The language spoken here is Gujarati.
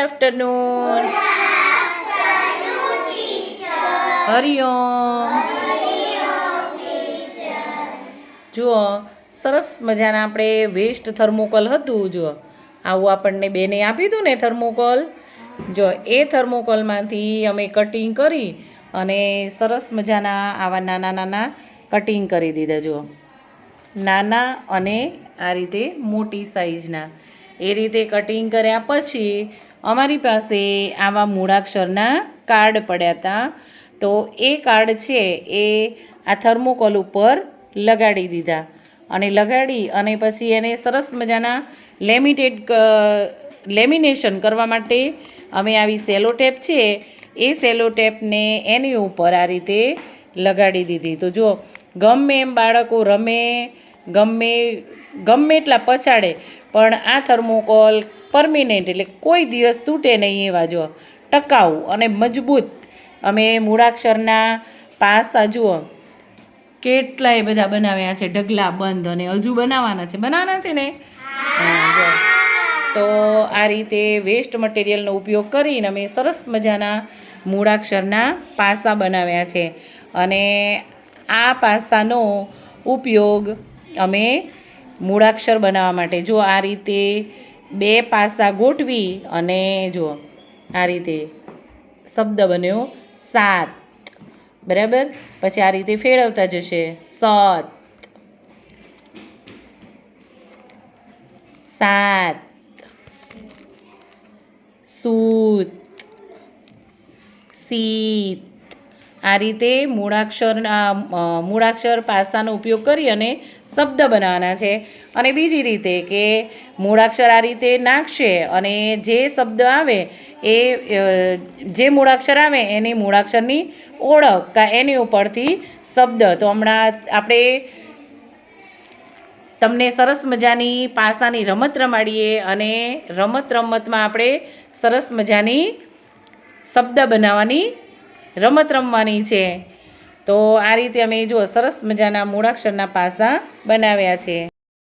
આફ્ટરનૂન હરિઓમ. જુઓ, સરસ મજાના આપણે વેસ્ટ થર્મોકોલ હતું, જુઓ. આવું આપણને બેને આપી હતું ને થર્મોકોલ જો, એ થર્મોકોલમાંથી અમે કટિંગ કરી અને સરસ મજાના આવા નાના નાના કટિંગ કરી દીધા, જુઓ. નાના અને આ રીતે મોટી સાઈઝના એ રીતે કટિંગ કર્યા પછી અમારી પાસે આવા મૂળાક્ષરના કાર્ડ પડ્યા હતા તો એ કાર્ડ છે એ આ થર્મોકોલ ઉપર લગાડી દીધા. અને લગાડી અને પછી એને સરસ મજાના લેમિટેડ લેમિનેશન કરવા માટે અમે આવી સેલો ટેપ છે, એ સેલો ટેપને એની ઉપર આ રીતે લગાડી દીધી. તો જો ગમે એમ બાળકો રમે ગમે ગમે એટલા પછાડે, પણ આ થર્મોકોલ પરમિનેન્ટ એટલે કોઈ દિવસ તૂટે નહીં એવા જો. ટકાઉ અને મજબૂત. અમે મૂળાક્ષરના પાસા જુઓ. કેટલાય બધા બનાવ્યા છે, ઢગલા બંધ અને હજુ બનાવવાના છે. બનાવવાના છે ને. તો આ રીતે વેસ્ટ મટીરિયલનો ઉપયોગ કરીને અમે સરસ મજાના મૂળાક્ષરના પાસા બનાવ્યા છે. અને આ પાસાનો ઉપયોગ અમે મૂળાક્ષર બનાવવા માટે, જો આ રીતે બે પાસા ગોઠવી અને જો આ રીતે શબ્દ બન્યો, સાત. બરાબર? પછી આ રીતે ફેરવતા જશે. સત. સાત. સૂત. સીત આ રીતે મૂળાક્ષરના મૂળાક્ષર પાસાનો ઉપયોગ કરી અને શબ્દ બનાવવાના છે. અને બીજી રીતે કે મૂળાક્ષર આ રીતે નાખશે અને જે શબ્દ આવે એ જે મૂળાક્ષર આવે એની મૂળાક્ષરની ઓળખ કા એની ઉપરથી શબ્દ. તો હમણાં આપણે તમને સરસ મજાની પાસાની રમત રમાડીએ અને રમત રમતમાં આપણે સરસ મજાની શબ્દ બનાવવાની રમત રમવાની છે. તો આ રીતે અમે જો સરસ મજાના મૂળાક્ષરના પાસા બનાવ્યા છે.